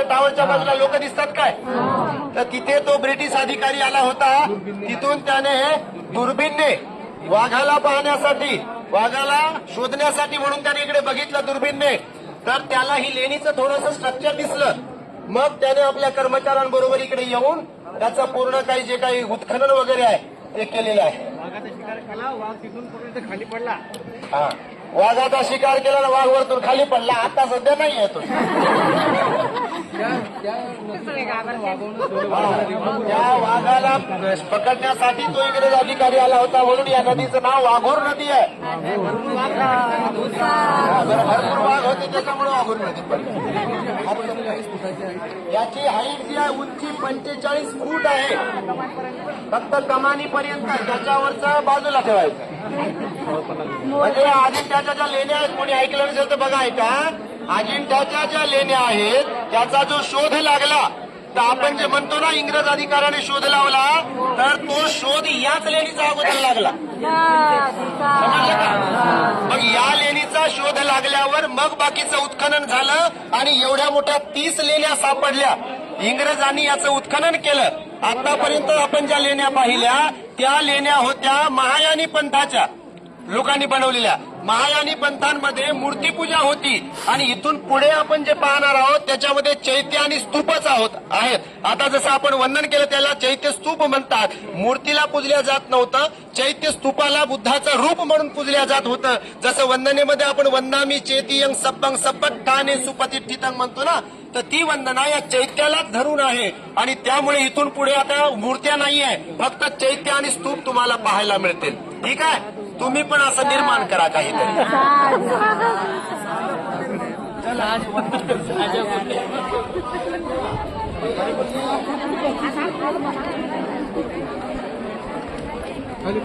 ते टावरच्या बाजूला लोक दिसतात काय? तर तिथे तो ब्रिटिश अधिकारी आला होता. तिथून त्याने दुर्बीनने वाघाला पाहण्यासाठी वाघाला शोधण्यासाठी म्हणून त्याने इकडे बघितलं दुर्बीनने. तर त्याला ही लेणीचं थोडंसं स्ट्रक्चर दिसलं. मग त्याने आपल्या कर्मचाऱ्यांबरोबर इकडे येऊन त्याचं पूर्ण काही जे काही उत्खनन वगैरे आहे ते केलेलं आहे. वाघाचा शिकार केला वाघ तिथून पकडून खाली पडला. हा. वाघाचा शिकार केला ना वाघ वरतून खाली पडला. आता सध्या नाही येतो त्या वाघाला पकडण्यासाठी तो इंग्रज अधिकारी आला होता म्हणून या नदीचं नाव वाघोर नदी आहे. भरपूर वाघ होते त्याच्यामुळे वाघोर नदी पडली. याची हाईट जी आहे उंची पंचेचाळीस फूट आहे. फक्त कमानीपर्यंत त्याच्यावरचं बाजूला ठेवायचं. म्हणजे अजिंठ्याच्या ज्या लेण्या आहेत कोणी ऐकलं नसेल तर बघा ऐका अजिंठ्याच्या ज्या लेण्या आहेत त्याचा जो शोध लागला तर आपण जे म्हणतो ना इंग्रज अधिकाऱ्याने शोध लावला तर तो शोध याच लेणीचा अगोदर लागला. समजलं का मग या लेणीचा शोध लागल्यावर मग बाकीचं उत्खनन झालं आणि एवढ्या मोठ्या तीस लेण्या सापडल्या. इंग्रजांनी याचं उत्खनन केलं. आतापर्यंत आपण ज्या लेण्या पाहिल्या त्या लेण्या होत्या महायानी पंथाच्या. लोकांनी बनवलेल्या. महायानी पंथांमध्ये मूर्तीपूजा होती. आणि इथून पुढे आपण जे पाहणार आहोत त्याच्यामध्ये चैत्य आणि स्तूपच आहोत आहेत. आता जसं आपण वंदन केलं त्याला चैत्य स्तूप म्हणतात. मूर्तीला पूजल्या जात नव्हतं. चैत्य स्तूपाला बुद्धाचं रूप म्हणून पूजल्या जात होतं. जसं वंदनेमध्ये आपण वंदामी चेतियंग सप्पंग सप्पक ठाणे सुपती ठितंग म्हणतो ना तर ती वंदना या चैत्यालाच धरून आहे. आणि त्यामुळे इथून पुढे आता मूर्त्या नाही आहे फक्त चैत्य आणि स्तूप तुम्हाला पाहायला मिळतील. ठीक आहे? तुम्ही पण असं निर्माण करा काहीतरी. खाली